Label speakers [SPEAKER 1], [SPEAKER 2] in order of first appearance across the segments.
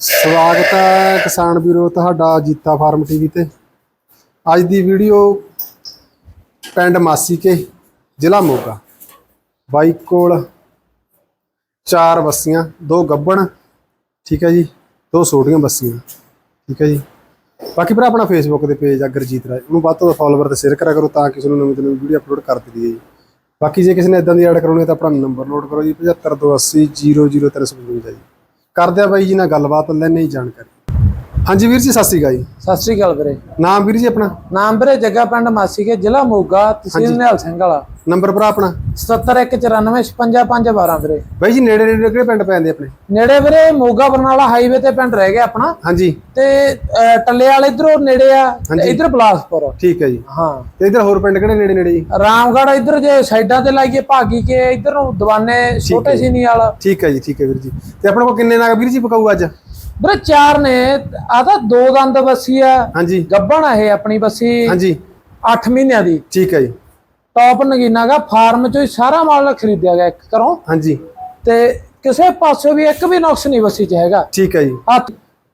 [SPEAKER 1] ਸਵਾਗਤ ਹੈ ਕਿਸਾਨ ਵੀਰੋ, ਤੁਹਾਡਾ ਜੀਤਾ ਫਾਰਮ ਟੀਵੀ ਤੇ। ਅੱਜ ਦੀ ਵੀਡੀਓ ਪਿੰਡ ਮਾਸੀ ਕੇ ਜ਼ਿਲ੍ਹਾ ਮੋਗਾ। ਬਾਈ ਕੋਲ ਚਾਰ ਬੱਸੀਆਂ, ਦੋ ਗੱਬਣ, ਠੀਕ ਹੈ ਜੀ, ਦੋ ਛੋਟੀਆਂ ਬੱਸੀਆਂ, ਠੀਕ ਹੈ ਜੀ। ਬਾਕੀ ਭਰਾ, ਆਪਣਾ ਫੇਸਬੁੱਕ ਦੇ ਪੇਜ ਆ, ਗੁਰਜੀਤ ਰਾਜ ਉਹਨੂੰ ਵੱਧ ਤੋਂ ਵੱਧ ਫਾਲੋਵਰ ਤੇ ਸ਼ੇਅਰ ਕਰਿਆ ਕਰੋ ਤਾਂ ਕਿਸੇ ਨੂੰ ਨਵੀਂ ਤੋਂ ਨਵੀਂ ਵੀਡੀਓ ਅਪਲੋਡ ਕਰ ਦਿੱਤੀ ਜੀ ਬਾਕੀ ਜੇ ਕਿਸੇ ਨੇ ਇਦਾਂ ਦੀ ਐਡ ਕਰਾਉਣੀ ਹੈ ਤਾਂ ਆਪਣਾ ਨੰਬਰ ਨੋਟ ਕਰੋ ਜੀ 7528 00355 ਜੀ। ਕਰਦੇ ਆ ਬਾਈ ਜੀ ਨਾਲ ਗੱਲਬਾਤ ਲੈਣੇ ਹੀ ਜਾਣਕਾਰੀ। ਹਾਂਜੀ ਵੀਰ ਜੀ ਸਤਿ ਸ਼੍ਰੀ ਅਕਾਲ ਜੀ।
[SPEAKER 2] ਸਤਿ ਸ੍ਰੀ ਅਕਾਲ ਵੀਰੇ।
[SPEAKER 1] ਨਾਮ ਵੀਰ ਜੀ ਆਪਣਾ?
[SPEAKER 2] ਨਾਮ ਵੀਰੇ ਜੱਗਾ ਪਿੰਡ ਮਾਸੀ ਕੇ ਜ਼ਿਲ੍ਹਾ ਮੋਗਾ ਤਹਿਸੀਲ ਨਿਹਾਲ ਸਿੰਘ ਵਾਲਾ।
[SPEAKER 1] ਨੰਬਰ ਭਰਾ ਆਪਣਾ?
[SPEAKER 2] 7794955512 ਵੀਰੇ।
[SPEAKER 1] ਬਾਈ ਜੀ ਨੇੜੇ ਨੇੜੇ ਕਿਹੜੇ ਪਿੰਡ ਪੈਂਦੇ ਆਪਣੇ?
[SPEAKER 2] ਨੇੜੇ ਵੀਰੇ ਮੋਗਾ ਬਰਨਾਲਾ ਹਾਈਵੇ ਤੇ ਪਿੰਡ ਰਹਿ ਗਿਆ ਆਪਣਾ।
[SPEAKER 1] ਹਾਂਜੀ।
[SPEAKER 2] ਤੇ ਟੱਲੇ ਵਾਲੇ ਇਧਰੋਂ ਨੇੜੇ ਆ ਇਧਰ ਬਲਾਸਪੁਰ।
[SPEAKER 1] ਠੀਕ ਹੈ ਜੀ।
[SPEAKER 2] ਹਾਂ।
[SPEAKER 1] ਤੇ ਇਧਰ ਹੋਰ ਪਿੰਡ ਕਿਹੜੇ ਨੇੜੇ ਨੇੜੇ ਜੀ?
[SPEAKER 2] ਰਾਮਗੜ੍ਹ ਇਧਰ ਜੇ ਸਾਈਡਾਂ ਤੇ ਲਾਈਏ ਭਾਗੀ ਕੇ ਇਧਰ ਨੂੰ ਦਵਾਨੇ ਛੋਟੇ ਸੀਨੀ ਵਾਲਾ।
[SPEAKER 1] ਠੀਕ ਹੈ ਜੀ ਠੀਕ ਹੈ ਵੀਰ ਜੀ। ਤੇ ਆਪਣੇ ਕੋਲ ਕਿੰਨੇ ਨਾਗ ਵੀਰ ਜੀ ਪਕਾਊ ਅੱਜ?
[SPEAKER 2] ਵੀਰੇ ਚਾਰ ਨੇ। ਆ ਤਾਂ ਦੋ ਦੰਦ ਬੱਸੀ ਆ।
[SPEAKER 1] ਹਾਂਜੀ।
[SPEAKER 2] ਗੱਬਣ ਆ ਇਹ ਆਪਣੀ ਬੱਸੀ।
[SPEAKER 1] ਹਾਂਜੀ।
[SPEAKER 2] 8 ਮਹੀਨਿਆਂ ਦੀ।
[SPEAKER 1] ਠੀਕ ਹੈ ਜੀ।
[SPEAKER 2] ਟੌਪ ਨਗੀਨਾਗਾ ਫਾਰਮ ਚੋਂ ਹੀ ਸਾਰਾ ਮਾਲ ਖਰੀਦਿਆ ਗਿਆ ਇੱਕ ਘਰੋਂ।
[SPEAKER 1] ਹਾਂਜੀ।
[SPEAKER 2] ਤੇ ਕਿਸੇ ਪਾਸੋਂ ਵੀ ਇੱਕ ਵੀ ਨੁਕਸ ਨਹੀਂ ਵਸੀ ਚ ਹੈਗਾ।
[SPEAKER 1] ਠੀਕ ਹੈ ਜੀ।
[SPEAKER 2] ਹੱਥ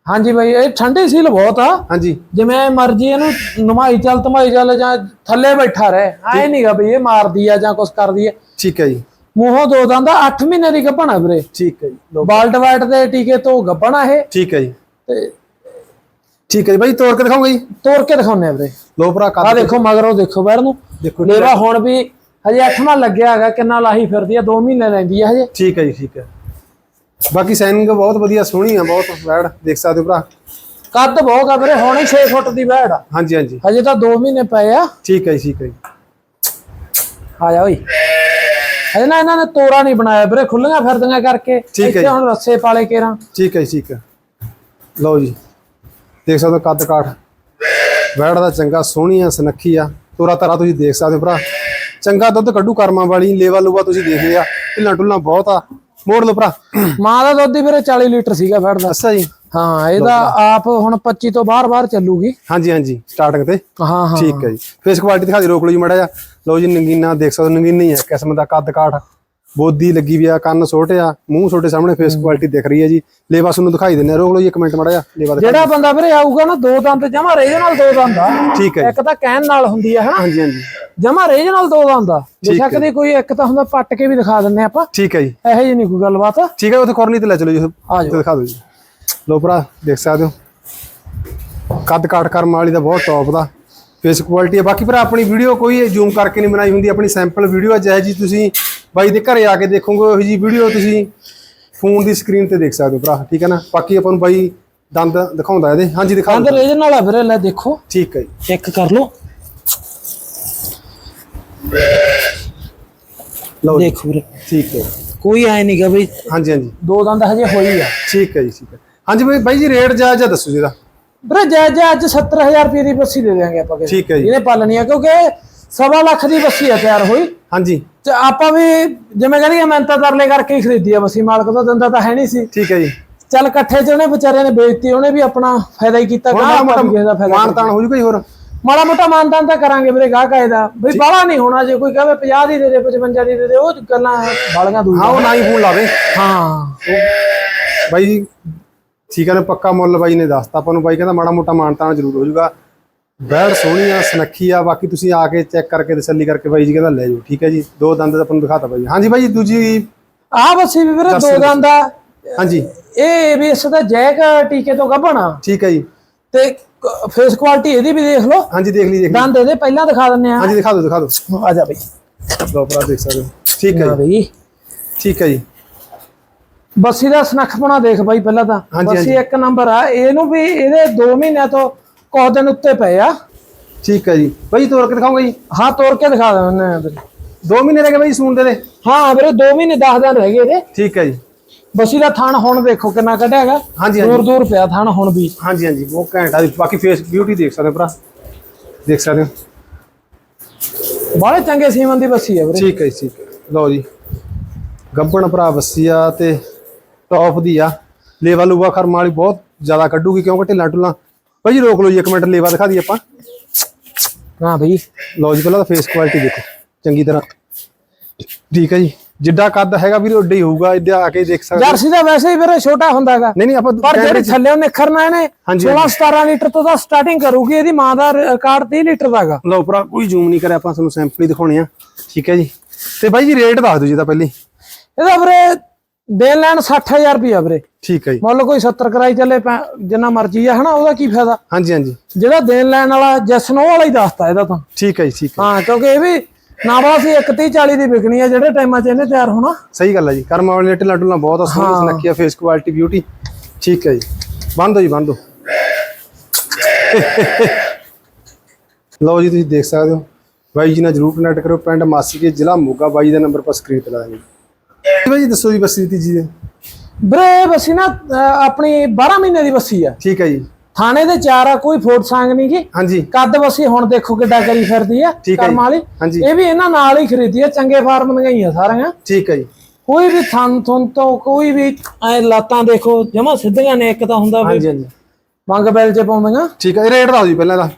[SPEAKER 2] ਹਾਂਜੀ ਬਈ ਇਹ ਠੰਡੀ ਸੀਲ ਬਹੁਤ ਆ।
[SPEAKER 1] ਹਾਂਜੀ।
[SPEAKER 2] ਜਿਵੇਂ ਮਰਜ਼ੀ ਇਹਨੂੰ ਨਮਾਈ ਚੱਲ ਧਮਾਈ ਚੱਲ ਜਾਂ ਥੱਲੇ ਬੈਠਾ ਰਹੇ। ਐ ਨਹੀਂਗਾ ਬਈ ਇਹ ਮਾਰਦੀ ਆ ਜਾਂ ਕੁਛ ਕਰਦੀ ਆ।
[SPEAKER 1] ਠੀਕ ਹੈ ਜੀ।
[SPEAKER 2] ਮੂੰਹੋਂ ਦੋ ਦੰਦਾ 8 ਮਹੀਨੇ ਦੀ ਗੱਭਣਾ ਵੀਰੇ।
[SPEAKER 1] ਠੀਕ ਹੈ ਜੀ
[SPEAKER 2] ਬਾਲਟ ਵਾਈਟ ਦੇ ਟੀਕੇ ਤੋਂ ਗੱਭਣਾ ਇਹ।
[SPEAKER 1] ਠੀਕ ਹੈ ਜੀ।
[SPEAKER 2] ਤੇ
[SPEAKER 1] ਠੀਕ ਹੈ ਜੀ ਬਾਈ ਤੋੜ ਕੇ ਦਿਖਾਉਂਗਾ ਜੀ।
[SPEAKER 2] ਤੋੜ ਕੇ ਦਿਖਾਉਨੇ ਆ ਵੀਰੇ।
[SPEAKER 1] ਲੋ ਭਰਾ
[SPEAKER 2] ਆ
[SPEAKER 1] ਕੱਦ
[SPEAKER 2] ਦੇਖੋ ਮਗਰੋਂ ਦੇਖੋ ਬੈਰ ਨੂੰ।
[SPEAKER 1] ਦੇਖੋ
[SPEAKER 2] ਲੇਵਾ ਹੁਣ ਵੀ ਹਜੇ 8ਵਾਂ ਲੱਗਿਆ ਹੈਗਾ ਕਿੰਨਾ ਲਾਹੀ ਫਿਰਦੀ ਆ 2 ਮਹੀਨੇ ਲੈਂਦੀ ਆ ਹਜੇ।
[SPEAKER 1] ਠੀਕ ਹੈ ਜੀ ਠੀਕ ਹੈ। ਬਾਕੀ ਸਾਈਨਿੰਗ ਬਹੁਤ ਵਧੀਆ ਸੋਹਣੀ ਆ ਬਹੁਤ ਵੈੜ ਦੇਖ ਸਕਦੇ ਹੋ ਭਰਾ।
[SPEAKER 2] ਕੱਦ ਬਹੁਤ ਆ ਵੀਰੇ ਹੁਣ ਹੀ 6 ਫੁੱਟ ਦੀ ਬੈੜ ਆ।
[SPEAKER 1] ਹਾਂਜੀ ਹਾਂਜੀ।
[SPEAKER 2] ਹਜੇ ਤਾਂ 2 ਮਹੀਨੇ ਪਏ ਆ।
[SPEAKER 1] ਠੀਕ ਹੈ ਜੀ ਠੀਕ ਹੈ ਜੀ।
[SPEAKER 2] ਆ ਜਾ ਓਏ। ਹਜੇ ਨਾ ਇਹਨਾਂ ਨੇ ਤੋਰਾ ਨਹੀਂ ਬਣਾਇਆ ਵੀਰੇ ਖੁੱਲੀਆਂ ਫਿਰਦੀਆਂ ਕਰਕੇ। ਇੱਥੇ। ਹੁਣ ਰੱਸੇ ਪਾਲੇ ਕੇਰਾਂ।
[SPEAKER 1] ਠੀਕ ਹੈ ਜੀ ਠੀਕ ਹੈ। ਲਓ ਜੀ। ਦੇਖ ਸਕਦੇ ਹੋ ਕੱਦ ਕਾਠ। ਵੈੜ ਦਾ ਚੰਗਾ ਸੋਹਣੀ ਆ ਸੁਨੱਖੀ ਆ। ਤੋਰਾ ਤਰਾ ਤੁਸੀਂ ਦੇਖ ਸਕਦੇ ਭਰਾ। ਚੰਗਾ ਦੁੱਧ ਕੱਢੂ ਕਰਮਾਂ ਵਾਲੀ ਲੇਵਾ ਲੂਵਾ ਤੁਸੀਂ ਦੇਖ ਲਿਆ। ਢਿੱਲਾਂ ਢੁੱਲਾਂ ਬਹੁਤ ਆ। ਮੋੜ ਲਓ ਭਰਾ।
[SPEAKER 2] ਮਾਂ ਦਾ ਦੁੱਧ ਹੀ ਵੀਰੇ 40 ਲੀਟਰ ਸੀਗਾ ਫੜਦਾ।
[SPEAKER 1] ਅੱਛਾ ਜੀ।
[SPEAKER 2] ਹਾਂ ਇਹਦਾ ਆਪ ਹੁਣ 25 ਤੋਂ ਬਾਹਰ ਬਾਹਰ ਚੱਲੂਗੀ।
[SPEAKER 1] ਹਾਂਜੀ ਹਾਂਜੀ ਸਟਾਰਟਿੰਗ ਤੇ।
[SPEAKER 2] ਹਾਂ ਹਾਂ।
[SPEAKER 1] ਠੀਕ ਹੈ ਜੀ। ਫੇਸ ਕੁਆਲਿਟੀ ਦਿਖਾ ਦਿਓ ਰੋਕ ਲਓ ਜੀ ਮੜਾ ਜਾ ਲਓ ਜੀ ਨੰਗੀਨਾ ਦੇਖ ਸਕਦੇ ਨੰਗੀਨਾ ਹੀ ਹੈ ਕਿਸਮ ਦਾ ਕੱਦ ਕਾਠ ਬੋਦੀ ਲੱਗੀ ਵੀ ਆ ਕੰਨ ਛੋਟੇ ਆ ਮੂੰਹ ਛੋਟੇ ਸਾਹਮਣੇ ਫੇਸ ਕੁਆਲਿਟੀ ਦਿਖ ਰਹੀ ਹੈ ਜੀ। ਲੇਵਾ ਤੁਹਾਨੂੰ ਦਿਖਾਈ ਆ ਰੋਕ ਲਓ ਜੀ ਇੱਕ ਮਿੰਟ ਮੜਾ ਜਾ ਲੇਵਾ ਦਿਖਾ
[SPEAKER 2] ਜਿਹੜਾ ਬੰਦਾ ਵੀਰੇ ਆਊਗਾ ਨਾ ਦੋ ਦੰਦ ਜਮਾ ਰੇਜ ਨਾਲ ਦੋ ਦੰਦ ਆ।
[SPEAKER 1] ਠੀਕ ਹੈ ਜੀ।
[SPEAKER 2] ਇੱਕ ਤਾਂ ਕਹਿਣ ਨਾਲ ਹੁੰਦੀ ਆ ਹਨਾ?
[SPEAKER 1] ਹਾਂਜੀ ਹਾਂਜੀ।
[SPEAKER 2] ਜਮਾ ਰੇਜ ਨਾਲ ਦੋ ਦੰਦ ਆ। ਬੇਸ਼ੱਕ ਦੀ ਕੋਈ ਇੱਕ ਤਾਂ ਹੁੰਦਾ ਪੱਟ ਕੇ ਵੀ ਦਿਖਾ ਦਿੰਨੇ ਆਪਾਂ।
[SPEAKER 1] ਠੀਕ ਹੈ ਜੀ।
[SPEAKER 2] ਇਹੋ ਜਿਹੀ ਨਹੀਂ ਕੋਈ ਗੱਲਬਾਤ।
[SPEAKER 1] ਠੀਕ ਹੈ ਉੱਥੇ ਕੋਰਨੀ ਤੇ ਲੈ ਚਲੋ ਜੀ ਉੱਥੇ ਦਿਖਾ ਦਿਓ ਜੀ। ਲੋ ਭਰਾ ਦੇਖ ਸਕਦੇ ਹੋ। ਕੱਦ ਕਾਠ ਕਰਮ ਵਾਲੀ ਦਾ ਬਹੁਤ ਟੌਪ ਦਾ। ਫੇਸ ਕੁਆਲਿਟੀ ਹੈ ਬਾਕੀ ਭਰਾ ਆਪਣੀ ਵੀਡੀਓ ਕੋਈ ਜ਼ੂਮ ਕਰਕੇ ਨਹੀਂ ਬਣਾਈ ਹੁੰਦੀ ਆਪਣੀ ਸੈਂਪਲ ਵੀਡੀਓ ਹੈ ਜੀ ਤੁਸੀਂ ਬਾਈ ਦੇ ਘਰੇ ਆ ਕੇ ਦੇਖੋਗੇ ਉਹੀ ਜੀ ਵੀਡੀਓ ਤੁਸੀਂ ਫੋਨ ਦੀ ਸਕਰੀਨ ਤੇ ਦੇਖ ਸਕਦੇ ਹੋ ਭਰਾ ਠੀਕ ਹੈ ਨਾ? ਬਾਕੀ ਆਪਾਂ ਨੂੰ ਬਾਈ ਦੰਦ ਦਿਖਾਉਂਦਾ ਇਹਦੇ। ਹਾਂਜੀ ਦਿਖਾ
[SPEAKER 2] ਦੰਦ
[SPEAKER 1] ਦਿਓ।
[SPEAKER 2] ਰੇਜ ਨਾਲ ਆ ਵੀਰੇ ਲੈ ਦੇਖੋ।
[SPEAKER 1] ਠੀਕ ਹੈ ਜੀ।
[SPEAKER 2] ਚੈੱਕ ਕਰ ਲਓ।
[SPEAKER 1] ਲਓ
[SPEAKER 2] ਦੇਖੋ ਵੀਰੇ।
[SPEAKER 1] ਠੀਕ ਹੈ।
[SPEAKER 2] ਕੋਈ ਐ ਨਹੀਂਗਾ ਬਈ।
[SPEAKER 1] ਹਾਂਜੀ ਹਾਂਜੀ।
[SPEAKER 2] ਦੋ ਦੰਦ ਹਜੇ ਹੋਈ ਆ।
[SPEAKER 1] ਠੀਕ ਹੈ ਜੀ ਠੀਕ ਹੈ। ਹਾਂਜੀ ਬਾਈ ਬਾਈ ਜੀ ਰੇਟ ਜਾ ਜਾ ਦੱਸੋ ਜੀ ਇਹਦਾ।
[SPEAKER 2] ਵੀਰੇ ਜੈ ਜੈ ਅੱਜ 70000 ਰੁਪਏ ਦੀ ਬੱਸੀ ਦੇ ਦੇਵਾਂਗੇ ਆਪਾਂ
[SPEAKER 1] ਠੀਕ ਹੈ ਜੀ।
[SPEAKER 2] ਇਹਨੇ ਪਾਲਣੀ ਆ ਕਿਉਂਕਿ ਸਵਾ ਲੱਖ ਦੀ ਬੱਸੀ ਆ ਤਿਆਰ ਹੋਈ।
[SPEAKER 1] ਹਾਂਜੀ।
[SPEAKER 2] ਤੇ ਆਪਾਂ ਵੀ ਜਿਵੇਂ ਕਹਿੰਦੇ ਮਿਹਨਤਾਂ ਤਰਲੇ ਕਰਕੇ ਹੀ ਖਰੀਦੀ ਆ ਬੱਸੀ ਮਾਲਕ ਤੋਂ ਦਿੰਦਾ ਤਾਂ ਹੈ ਨਹੀਂ ਸੀ।
[SPEAKER 1] ਠੀਕ ਹੈ ਜੀ।
[SPEAKER 2] ਚੱਲ ਇਕੱਠੇ ਚ ਉਹਨੇ ਵਿਚਾਰਿਆਂ ਨੇ ਵੇਚਤੀ ਉਹਨੇ ਵੀ ਆਪਣਾ ਫਾਇਦਾ ਹੀ ਕੀਤਾ
[SPEAKER 1] ਮਾੜਾ ਮੋਟਾ ਮਾਨ ਤਾਨ ਹੋ ਜੂਗਾ ਜੀ ਹੋਰ?
[SPEAKER 2] ਮਾੜਾ ਮੋਟਾ ਮਾਨਤਾਨ ਤਾਂ ਕਰਾਂਗੇ ਵੀਰੇ ਗਾਹ ਕਾਇ ਦਾ। ਬਈ ਬਾਹਲਾ ਨਹੀਂ ਹੋਣਾ ਜੇ ਕੋਈ ਕਹੇ 50 ਦੀ ਦੇ ਦੇ 55 ਦੀ ਦੇ ਦੇ ਉਹ ਗੱਲਾਂ ਬਾਲੀਆਂ ਦੂਰ
[SPEAKER 1] ਹਾਂ ਉਹ ਨਾ ਹੀ ਫੋਨ ਲਾਵੇ।
[SPEAKER 2] ਹਾਂ।
[SPEAKER 1] ਬਾਈ ਜੀ ਠੀਕ ਹੈ ਨਾ ਪੱਕਾ ਮੁੱਲ ਬਾਈ ਨੇ ਦੱਸਤਾ ਆਪਾਂ ਨੂੰ। ਬਾਈ ਕਹਿੰਦਾ ਮਾੜਾ ਮੋਟਾ ਮਾਨਤਾਨ ਜ਼ਰੂਰ ਹੋ ਜਾਊਗਾ ਬੈੜ ਸੋਹਣੀ ਆ ਸੁਨੱਖੀ ਆ ਬਾਕੀ ਤੁਸੀਂ ਆ ਕੇ ਚੈੱਕ ਕਰਕੇ ਤਸੱਲੀ ਕਰਕੇ ਬਾਈ ਜੀ ਕਹਿੰਦਾ ਲੈ ਜਾਓ ਠੀਕ ਹੈ ਜੀ? ਦੋ ਦੰਦ ਆਪਾਂ ਨੂੰ ਦਿਖਾਤਾ ਬਾਈ ਹਾਂਜੀ ਬਾਈ ਜੀ ਦੂਜੀ
[SPEAKER 2] ਆਹ ਬੱਸੀ ਵੀ ਵੀਰੇ ਦੋ ਦੰਦ ਆ।
[SPEAKER 1] ਹਾਂਜੀ।
[SPEAKER 2] ਇਹ ਵੀ ਇਸ ਦਾ ਜੈਕ ਟੀਕੇ ਤੋਂ ਗੱਭਣਾ।
[SPEAKER 1] ਠੀਕ ਹੈ ਜੀ।
[SPEAKER 2] ਤੇ ਫੇਸ ਕੁਆਲਿਟੀ ਇਹਦੀ ਵੀ ਦੇਖ ਲਓ।
[SPEAKER 1] ਹਾਂਜੀ ਦੇਖ ਲਈ ਦੇਖ ਲਈ।
[SPEAKER 2] ਦੰਦ ਇਹਦੇ ਪਹਿਲਾਂ ਦਿਖਾ ਦਿੰਨੇ ਆ।
[SPEAKER 1] ਹਾਂਜੀ ਦਿਖਾ ਦਿਓ ਦਿਖਾ ਦਿਓ।
[SPEAKER 2] ਆ ਜਾ ਬਈ।
[SPEAKER 1] ਲਓ ਭਰਾ ਦੇਖ ਸਕਦੇ ਹੋ। ਠੀਕ ਹੈ
[SPEAKER 2] ਆ
[SPEAKER 1] ਜੀ।
[SPEAKER 2] ਬਈ।
[SPEAKER 1] ਠੀਕ ਹੈ ਜੀ।
[SPEAKER 2] ਬੱਸੀ ਦਾ ਸਨੱਖਪਣਾ ਦੇਖ ਬਾਈ ਪਹਿਲਾਂ ਤਾਂ।
[SPEAKER 1] ਹਾਂਜੀ,
[SPEAKER 2] ਬੱਸੀ ਇੱਕ ਨੰਬਰ ਆ। ਇਹਨੂੰ ਵੀ ਇਹਦੇ 2 ਮਹੀਨਿਆਂ ਤੋਂ ਕੁਝ ਦਿਨ ਉੱਤੇ ਪਏ ਆ।
[SPEAKER 1] ਠੀਕ ਹੈ ਜੀ। ਬਾਈ ਤੋੜ ਕੇ ਦਿਖਾਉਂਗਾ ਜੀ?
[SPEAKER 2] ਹਾਂ ਤੋੜ ਕੇ ਦਿਖਾ ਆ ਵੀਰੇ
[SPEAKER 1] ਦੋ ਮਹੀਨੇ ਰਹਿ ਗਏ ਬਾਈ ਸੂਣ ਦੇ ਦੇ
[SPEAKER 2] ਹਾਂ ਵੀਰੇ 2 ਮਹੀਨੇ 10 ਦਿਨ ਰਹਿ ਗਏ ਇਹਦੇ
[SPEAKER 1] ਠੀਕ ਹੈ ਜੀ।
[SPEAKER 2] ਬੱਸੀ ਦਾ ਥਣ ਹੁਣ ਦੇਖੋ ਕਿੰਨਾ ਕੱਢਿਆ ਹੈਗਾ
[SPEAKER 1] ਹਾਂਜੀ।
[SPEAKER 2] ਦੂਰ ਦੂਰ ਪਿਆ ਥਣ ਹੁਣ ਵੀ।
[SPEAKER 1] ਹਾਂਜੀ ਹਾਂਜੀ ਉਹ ਘੈਂਟਾ ਦੀ ਬਾਕੀ ਫੇਸ ਬਿਊਟੀ ਦੇਖ ਸਕਦੇ ਹੋ ਭਰਾ। ਦੇਖ ਸਕਦੇ ਹੋ।
[SPEAKER 2] ਚੰਗੇ ਸੀਮਨ ਦੀ ਬੱਸੀ ਆ ਵੀਰੇ।
[SPEAKER 1] ਠੀਕ ਹੈ ਜੀ ਠੀਕ ਹੈ। ਲਓ ਜੀ। ਗੱਬਣ ਭਰਾ ਬੱਸੀ ਆ ਤੇ ਟੌਪ ਦੀ ਆ। ਲੇਵਾ ਲੂਵਾ ਖਰਮ ਵਾਲੀ ਬਹੁਤ ਜ਼ਿਆਦਾ ਕੱਢੂਗੀ ਕਿਉਂਕਿ ਢਿੱਲਾਂ ਢੁੱਲਾਂ ਭਾਈ ਜੀ ਰੋਕ ਲਓ ਜੀ ਇੱਕ ਮਿੰਟ ਲੇਵਾ ਦਿਖਾ ਦਈਏ ਆਪਾਂ।
[SPEAKER 2] ਹਾਂ ਬਈ।
[SPEAKER 1] ਲਓ ਜੀ ਪਹਿਲਾਂ ਤਾਂ ਫੇਸ ਕੁਆਲਿਟੀ ਦੇਖੋ ਚੰਗੀ ਤਰ੍ਹਾਂ। ਠੀਕ ਹੈ ਜੀ ਜਿੱਡਾ ਕੱਦ ਹੈਗਾ ਵੀਰੇ ਓਡਾ ਹੀ ਹੋਊਗਾ ਇੱਧਰ ਆ ਕੇ ਦੇਖ ਸਕਦੇ।
[SPEAKER 2] ਜਰਸੀ ਦਾ ਵੈਸੇ ਹੀ ਵੀਰੇ ਛੋਟਾ ਹੁੰਦਾ ਹੈਗਾ।
[SPEAKER 1] ਨਹੀਂ ਨਹੀਂ ਆਪਾਂ
[SPEAKER 2] ਪਰ ਜਿਹੜੇ ਥੱਲੇ ਨਿਖਰਨਾ ਇਹਨੇ
[SPEAKER 1] ਹਾਂਜੀ,
[SPEAKER 2] 16 17 ਲੀਟਰ ਤੋਂ ਤਾਂ ਸਟਾਰਟਿੰਗ ਕਰੂਗੀ ਇਹਦੀ ਮਾਂ ਦਾ ਰਿਕਾਰਡ 30 ਲੀਟਰ ਦਾ ਹੈਗਾ।
[SPEAKER 1] ਲਓ ਭਰਾ ਕੋਈ ਜ਼ੂਮ ਨਹੀਂ ਕਰਿਆ ਆਪਾਂ ਤੁਹਾਨੂੰ ਸੈਂਪਲ ਹੀ ਦਿਖਾਉਣੇ ਆ। ਠੀਕ ਹੈ ਜੀ। ਤੇ ਬਾਈ ਜੀ ਰੇਟ ਦੱਸ ਦਿਓ ਜੀ ਤਾਂ ਪਹਿਲੇ।
[SPEAKER 2] ਇਹਦਾ ਵੀਰੇ ਦੇਣ ਲੈਣ 60000 ਰੁਪਇਆ ਵੀਰੇ।
[SPEAKER 1] ਠੀਕ ਹੈ ਜੀ।
[SPEAKER 2] ਮੁੱਲ ਕੋਈ 70 ਕਰਾਈ ਚੱਲੇ ਜਿੰਨਾ ਮਰਜ਼ੀ ਆ ਹਨਾ ਉਹਦਾ ਕੀ ਫਾਇਦਾ?
[SPEAKER 1] ਹਾਂਜੀ ਹਾਂਜੀ।
[SPEAKER 2] ਜਿਹੜਾ ਦੇਣ ਲੈਣ ਵਾਲਾ ਜਸਨੋ ਵਾਲਾ ਹੀ ਦੱਸਤਾ ਇਹਦਾ ਤਾਂ
[SPEAKER 1] ਠੀਕ ਹੈ ਜੀ ਠੀਕ ਹੈ।
[SPEAKER 2] ਹਾਂ ਕਿਉਂਕਿ ਇਹ ਵੀ ਨਾ ਬੜਾ ਸੀ 31 40 ਦੀ ਵਿਕਣੀ ਆ ਜਿਹੜੇ ਟਾਈਮਾਂ 'ਚ ਇਹਨੇ ਤਿਆਰ ਹੋਣਾ।
[SPEAKER 1] ਸਹੀ ਗੱਲ ਹੈ ਜੀ ਕਰਮ ਵਾਲੇ ਢਿੱਲਾ ਢੁੱਲਾ ਬਹੁਤ ਸੋਹਣੀ ਸੁਨੱਖੀ ਆ ਫੇਸ ਕੁਆਲਿਟੀ ਬਿਊਟੀ ਠੀਕ ਹੈ ਜੀ। ਬੰਦ ਦਿਓ ਜੀ ਬੰਦ ਦਿਓ ਲਓ ਜੀ ਤੁਸੀਂ ਦੇਖ ਸਕਦੇ ਹੋ। ਬਾਈ ਜੀ ਨਾਲ ਜਰੂਰ ਕਨੈਕਟ ਕਰੋ ਪਿੰਡ ਮਾਸੀ ਕੇ ਜ਼ਿਲ੍ਹਾ ਮੋਗਾ। ਬਾਈ ਦਾ ਨੰਬਰ ਪਰ ਸਕਰੀਨ ਤੇ ਲਾ ਦਾਂਗੇ ਬਾਈ ਜੀ ਦੱਸੋ ਜੀ ਬਸੀ ਦੀ ਜੀ
[SPEAKER 2] ਵੀਰੇ ਇਹ ਬੱਸੀ ਨਾ ਆਪਣੀ 12 ਮਹੀਨੇ ਦੀ ਬੱਸੀ ਆ।
[SPEAKER 1] ਠੀਕ ਹੈ ਜੀ।
[SPEAKER 2] ਥਾਣੇ ਦੇ ਚਾਰ ਆ ਕੋਈ ਫੋਟ ਸੰਗ ਨਹੀਂ ਗੀ
[SPEAKER 1] ਹਾਂਜੀ।
[SPEAKER 2] ਕੱਦ ਬੱਸੀ ਹੁਣ ਦੇਖੋ ਕਿੱਡਾ ਕਰੀ ਫਿਰਦੀ ਆ ਕਰਮ
[SPEAKER 1] ਜੀ।
[SPEAKER 2] ਵਾਲੀ। ਇਹ ਵੀ ਇਹਨਾਂ ਨਾਲ ਹੀ ਖਰੀਦੀ ਆ ਚੰਗੇ ਫਾਰਮ ਦੀਆਂ ਹੀ ਆ ਸਾਰੀਆਂ।
[SPEAKER 1] ਠੀਕ ਹੈ ਜੀ।
[SPEAKER 2] ਕੋਈ ਵੀ ਥਣ ਥੁਣ ਤੋਂ ਕੋਈ ਵੀ ਐ ਲਾਤਾਂ ਦੇਖੋ ਜਮਾ ਸਿੱਧੀਆਂ ਨੇ ਇੱਕ ਤਾਂ ਹੁੰਦਾ ਵੀ
[SPEAKER 1] ਹਾਂਜੀ ਹਾਂਜੀ।
[SPEAKER 2] ਮੰਗ ਬੈਲ 'ਚ ਪਾਉਂਦੀਆਂ।
[SPEAKER 1] ਠੀਕ ਹੈ ਰੇਟ ਦੱਸੋ ਜੀ ਪਹਿਲਾਂ ਦਾ।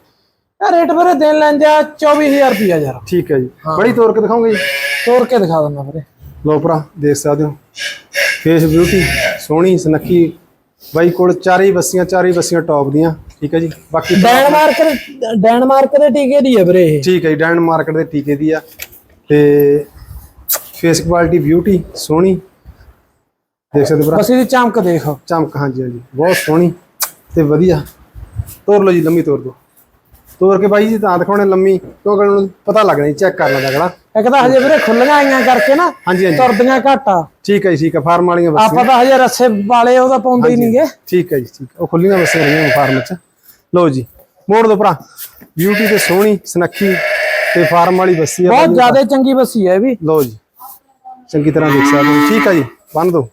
[SPEAKER 2] ਇਹ ਰੇਟ ਵੀਰੇ ਦੇਣ ਲੈਣ ਜਾ 24000 ਰੁਪਿਆ ਯਾਰ।
[SPEAKER 1] ਠੀਕ ਹੈ ਜੀ। ਬੜੀ ਤੋਰ ਕੇ ਦਿਖਾਉਂਗੇ ਜੀ।
[SPEAKER 2] ਤੋੜ ਕੇ ਦਿਖਾ ਦਿੰਦਾ ਵੀਰੇ।
[SPEAKER 1] ਲੋ ਭਰਾ ਦੇਖ ਸਕਦੇ ਹੋ। ਫੇਸ ਬਿਊਟੀ ਸੋਹਣੀ ਸੁਨੱਖੀ ਬਾਈ ਕੋਲ ਚਾਰੇ ਬੱਸੀਆਂ ਚਾਰੇ ਬੱਸੀਆਂ ਟੌਪ ਦੀਆਂ ਠੀਕ ਹੈ ਜੀ। ਬਾਕੀ
[SPEAKER 2] ਡੈਨਮਾਰਕ ਦੇ- ਡੈਨਮਾਰਕ ਦੇ ਟੀਕੇ ਦੀ ਹੈ ਵੀਰੇ ਇਹ।
[SPEAKER 1] ਠੀਕ ਹੈ ਜੀ ਡਾਇਮੰਡ ਮਾਰਕੀਟ ਦੇ ਟੀਕੇ ਦੀ ਆ। ਤੇ ਫੇਸ ਕੁਆਲਿਟੀ ਬਿਊਟੀ ਸੋਹਣੀ। ਦੇਖ ਸਕਦੇ ਹੋ ਭਰਾ।
[SPEAKER 2] ਬੱਸੀ ਦੀ ਚਮਕ ਦੇਖ।
[SPEAKER 1] ਚਮਕ ਹਾਂਜੀ ਹਾਂਜੀ। ਬਹੁਤ ਸੋਹਣੀ ਤੇ ਵਧੀਆ। ਤੋਰ ਲਓ ਜੀ ਲੰਮੀ ਤੋਰ ਦਿਓ ਤੋਰ ਕੇ ਬਾਈ ਜੀ ਤਾਂ ਦਿਖਾਉਣੇ ਲੰਮੀ ਕਿਉਂਕਿ ਉਹਨੂੰ ਪਤਾ ਲੱਗਣਾ ਚੈੱਕ ਕਰ ਲੈਂਦਾ ਕਿਹੜਾ
[SPEAKER 2] ਇੱਕ ਤਾਂ ਹਜੇ ਵੀਰੇ ਖੁੱਲੀਆਂ ਆਈਆਂ ਕਰਕੇ ਨਾ
[SPEAKER 1] ਹਾਂਜੀ ਹਾਂਜੀ।
[SPEAKER 2] ਤੁਰਦੀਆਂ ਘੱਟ ਆ।
[SPEAKER 1] ਠੀਕ ਹੈ ਜੀ ਠੀਕ ਹੈ ਫਾਰਮ ਵਾਲੀਆਂ ਬੱਸੀਆਂ
[SPEAKER 2] ਆਪਾਂ ਤਾਂ ਹਜੇ ਰੱਸੇ ਵਾਲੇ ਉਹਦਾ ਪਾਉਂਦੇ ਹੀ ਨਹੀਂਗੇ।
[SPEAKER 1] ਠੀਕ ਹੈ ਜੀ ਠੀਕ ਉਹ ਖੁੱਲੀਆਂ ਬੱਸਾਂ ਰਹੀਆਂ ਫਾਰਮ 'ਚ। ਲਓ ਜੀ ਮੋੜ ਦੋ ਭਰਾ। ਬਿਊਟੀ ਤੇ ਸੋਹਣੀ ਸੁਨੱਖੀ ਤੇ ਫਾਰਮ ਵਾਲੀ ਬੱਸੀ ਆ।
[SPEAKER 2] ਬਹੁਤ। ਜ਼ਿਆਦਾ ਚੰਗੀ ਬੱਸੀ ਹੈ ਇਹ ਵੀ।
[SPEAKER 1] ਲਓ ਜੀ ਚੰਗੀ ਤਰ੍ਹਾਂ ਦੇਖ ਸਕਦੇ ਹੋ। ਠੀਕ ਹੈ ਜੀ ਬੰਨ ਦੋ।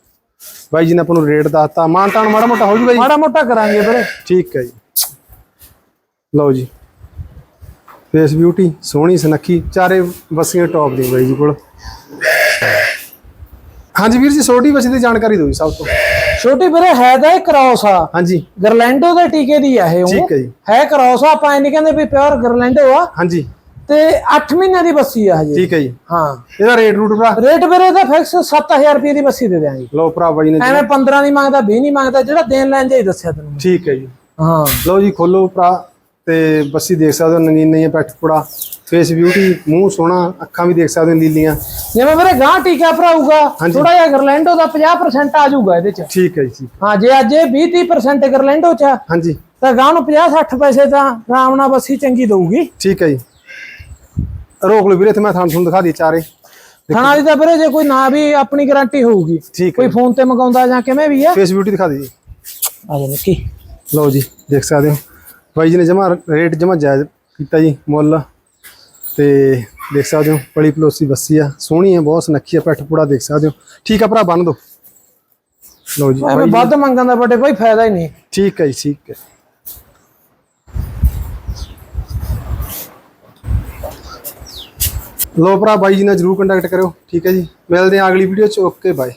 [SPEAKER 1] ਬਾਈ ਜੀ ਨੇ ਆਪਾਂ ਨੂੰ ਰੇਟ ਦੱਸਤਾ। ਮਾਨ ਤਾਨ ਮਾੜਾ ਮੋਟਾ ਹੋ ਜੂਗਾ ਜੀ?
[SPEAKER 2] ਮਾੜਾ ਮੋਟਾ ਕਰਾਂਗੇ ਵੀਰੇ।
[SPEAKER 1] ਠੀਕ ਹੈ ਜੀ। ਲਓ ਜੀ ਫੇਸ ਬਿਊਟੀ ਸੋਹਣੀ ਸੁਨੱਖੀ ਚਾਰੇ ਬੱਸੀਆਂ ਟੌਪ ਦੀ ਬਾਈ ਜੀ ਕੋਲ। ਹਾਂਜੀ ਵੀਰ ਜੀ ਛੋਟੀ ਬੱਸੀ ਦੀ ਜਾਣਕਾਰੀ ਦਿਓ ਜੀ ਸਭ ਤੋਂ।
[SPEAKER 2] ਛੋਟੀ ਵੀਰੇ ਹੈ ਤਾਂ ਇਹ ਕ੍ਰਾਸ ਆ।
[SPEAKER 1] ਹਾਂਜੀ।
[SPEAKER 2] ਗਰਲੈਂਡੋ ਦੇ ਟੀਕੇ ਦੀ ਆ ਇਹ।
[SPEAKER 1] ਠੀਕ ਹੈ ਜੀ।
[SPEAKER 2] ਹੈ ਕ੍ਰਾਸ ਆ ਆਪਾਂ ਇਹ ਨਹੀਂ ਕਹਿੰਦੇ ਵੀ ਪਿਓਰ ਗਰਲੈਂਡੋ ਆ।
[SPEAKER 1] ਹਾਂਜੀ।
[SPEAKER 2] ਤੇ 8 ਮਹੀਨਿਆਂ ਦੀ ਬੱਸੀ ਆ ਹਜੇ।
[SPEAKER 1] ਠੀਕ ਹੈ ਜੀ।
[SPEAKER 2] ਹਾਂ।
[SPEAKER 1] ਇਹਦਾ ਰੇਟ ਰੂਟ ਭਰਾ?
[SPEAKER 2] ਰੇਟ ਵੀਰੇ ਦਾ ਫਿਕਸ 7000 ਰੁਪਏ ਦੀ ਬੱਸੀ ਦੇ ਦਿਆਂਗੇ।
[SPEAKER 1] ਲਓ ਭਰਾ ਬਾਈ ਨੇ
[SPEAKER 2] ਐਵੇਂ 15 ਨਹੀਂ ਮੰਗਦਾ 20 ਨਹੀਂ ਮੰਗਦਾ ਜਿਹੜਾ ਦੇਣ ਲੈਣ ਜਾਈ ਦੱਸਿਆ ਤੈਨੂੰ।
[SPEAKER 1] ਠੀਕ ਹੈ ਜੀ।
[SPEAKER 2] ਹਾਂ।
[SPEAKER 1] ਲਓ ਜੀ ਖੋਲੋ ਭਰਾ। ਤੇ ਬੱਸੀ ਦੇਖ ਸਕਦੇ ਹੋ ਨਗੀਨੀਆਂ ਪੈਟ ਪੁੜਾ ਫੇਸ ਬਿਊਟੀ ਮੂੰਹ ਸੋਹਣਾ ਅੱਖਾਂ ਵੀ ਦੇਖ ਸਕਦੇ ਹੋ ਲੀਲੀਆਂ
[SPEAKER 2] ਜਿਵੇਂ ਵੀਰੇ ਗਾਂ ਟੀਕਾ ਭਰਾਊਗਾ। ਥੋੜਾ ਜਿਹਾ ਗਰਲੈਂਡੋ ਦਾ 50% ਆ ਜਾਊਗਾ ਇਹਦੇ ਚ।
[SPEAKER 1] ਠੀਕ ਹੈ ਜੀ
[SPEAKER 2] ਹਾਂ ਜੇ ਅੱਜ ਇਹ 20 30% ਗਰਲੈਂਡੋ ਚ
[SPEAKER 1] ਹਾਂਜੀ।
[SPEAKER 2] ਤਾਂ ਗਾਂ ਨੂੰ 50 60 ਪੈਸੇ ਤਾਂ ਆਰਾਮ ਨਾਲ ਬੱਸੀ ਚੰਗੀ ਦਊਗੀ।
[SPEAKER 1] ਠੀਕ ਹੈ ਜੀ। ਰੋਕ ਲਓ ਵੀਰੇ ਤੇ ਮੈਂ ਤੁਹਾਨੂੰ ਦਿਖਾ ਦੀ ਚਾਰੇ।
[SPEAKER 2] ਖਾਣਾ ਦੀ ਤਾਂ ਵੀਰੇ ਜੇ ਕੋਈ ਨਾ ਵੀ ਆਪਣੀ ਗਾਰੰਟੀ ਹੋਊਗੀ
[SPEAKER 1] ਹੈ
[SPEAKER 2] ਕੋਈ ਫੋਨ ਤੇ ਮੰਗਾਉਂਦਾ ਜਾਂ ਕਿਵੇਂ ਵੀ ਆ।
[SPEAKER 1] ਫੇਸ ਬਿਊਟੀ ਦਿਖਾ ਦੀ ਜੀ
[SPEAKER 2] ਆ ਜਾ ਨਿੱਕੀ।
[SPEAKER 1] ਲਓ ਜੀ ਦੇਖ ਸਕਦੇ ਹੋ। ਬਾਈ ਜੀ ਨੇ ਜਮਾ ਰੇਟ ਜਮਾ ਜਾਇਜ਼ ਕੀਤਾ ਜੀ ਮੁੱਲ। ਤੇ ਦੇਖ ਸਕਦੇ ਹੋ ਪਲੀ ਪਲੋਸੀ ਬੱਸੀ ਆ ਸੋਹਣੀ ਹੈ ਬਹੁਤ ਸੁਨੱਖੀ ਆ ਪੈਟ ਪੁੜਾ ਦੇਖ ਸਕਦੇ ਹੋ। ਠੀਕ ਆ ਭਰਾ ਬੰਨ ਦੋ। ਲਓ ਜੀ।
[SPEAKER 2] ਐਵੇਂ
[SPEAKER 1] ਬਾਈ
[SPEAKER 2] ਵੱਧ ਮੰਗਣ ਦਾ ਬਟੇ ਕੋਈ ਫਾਇਦਾ ਹੀ ਨਹੀਂ।
[SPEAKER 1] ਠੀਕ ਹੈ ਜੀ ਠੀਕ ਹੈ ਲੋ ਭਰਾ ਬਾਈ ਜੀ ਨਾਲ ਜਰੂਰ ਕੰਟੈਕਟ ਕਰਿਓ। ਠੀਕ ਹੈ ਜੀ। ਮਿਲਦੇ ਹਾਂ ਅਗਲੀ ਵੀਡੀਓ ਚ। Okay bye